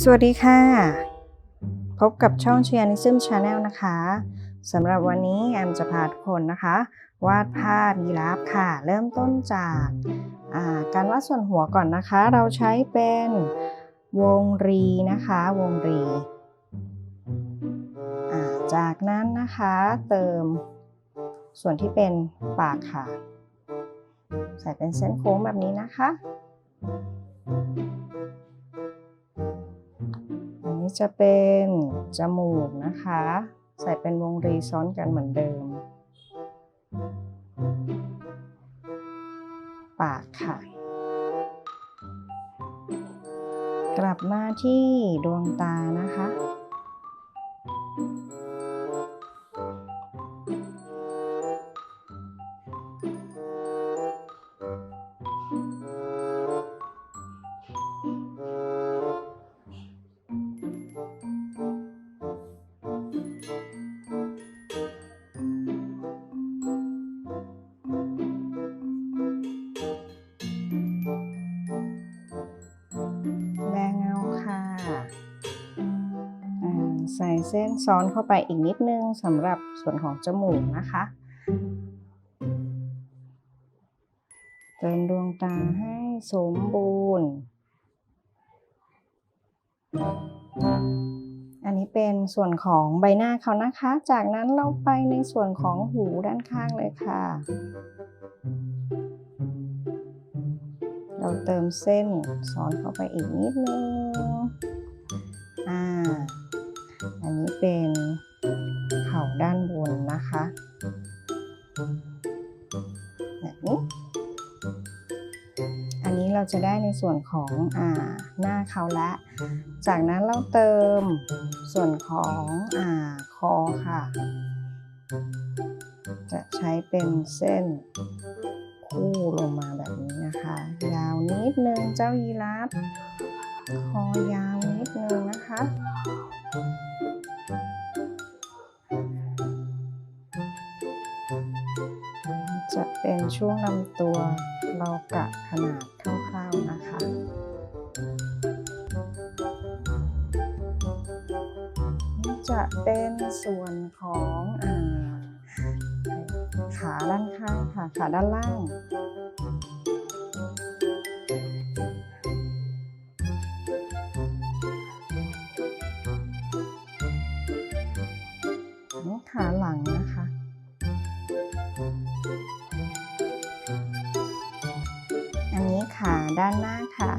สวัสดีค่ะ พบกับช่อง c h i a n i s m Channel นะคะสำหรับวันนี้แอมจะพาทุกคนนะคะ วาดภาพยีราฟค่ะ เริ่มต้นจากาการวาดส่วนหัวก่อนนะคะ เราใช้เป็นวงรีนะคะ วงรีจากนั้นนะคะเติมส่วนที่เป็นปากค่ะ ใส่เป็นเส้นโค้งแบบนี้นะคะ จะเป็นจมูกนะคะ ใส่เป็นวงรีซ้อนกันเหมือนเดิม ปากค่ะ กลับมาที่ดวงตานะคะ ใส่เส้นซ้อนเข้าไปอีกนิดนึงสำหรับส่วนของจมูกนะคะเติมดวงตาให้สมบูรณ์ อันนี้เป็นส่วนของใบหน้าเขานะคะ จากนั้นเราไปในส่วนของหูด้านข้างเลยค่ะ เราเติมเส้นซ้อนเข้าไปอีกนิดนึง อ่า จะได้ในส่วนของอ่าหน้าเขาและ จากนั้นเราเติมส่วนของอ่าคอค่ะ จะใช้เป็นเส้นคู่ลงมาแบบนี้นะคะ ยาวนิดนึงเจ้ายีราฟคอยาวนิดนึงนะคะจะเป็นช่วงลำตัวเรากะขนาดคร่า นะคะนี่จะเป็นส่วนของอขาด้านข้างค่ะขาด้านล่างขาหลังนะคะ ด้านหน้าค่ะ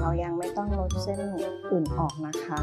เรายังไม่ต้องลดเส้นอื่นออกนะคะ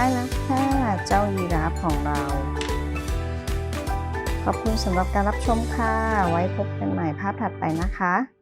ได้แล้วค่ะเจ้ายีราฟของเรา ขอบคุณสำหรับการรับชมค่ะ ไว้พบกันใหม่ภาพถัดไปนะคะ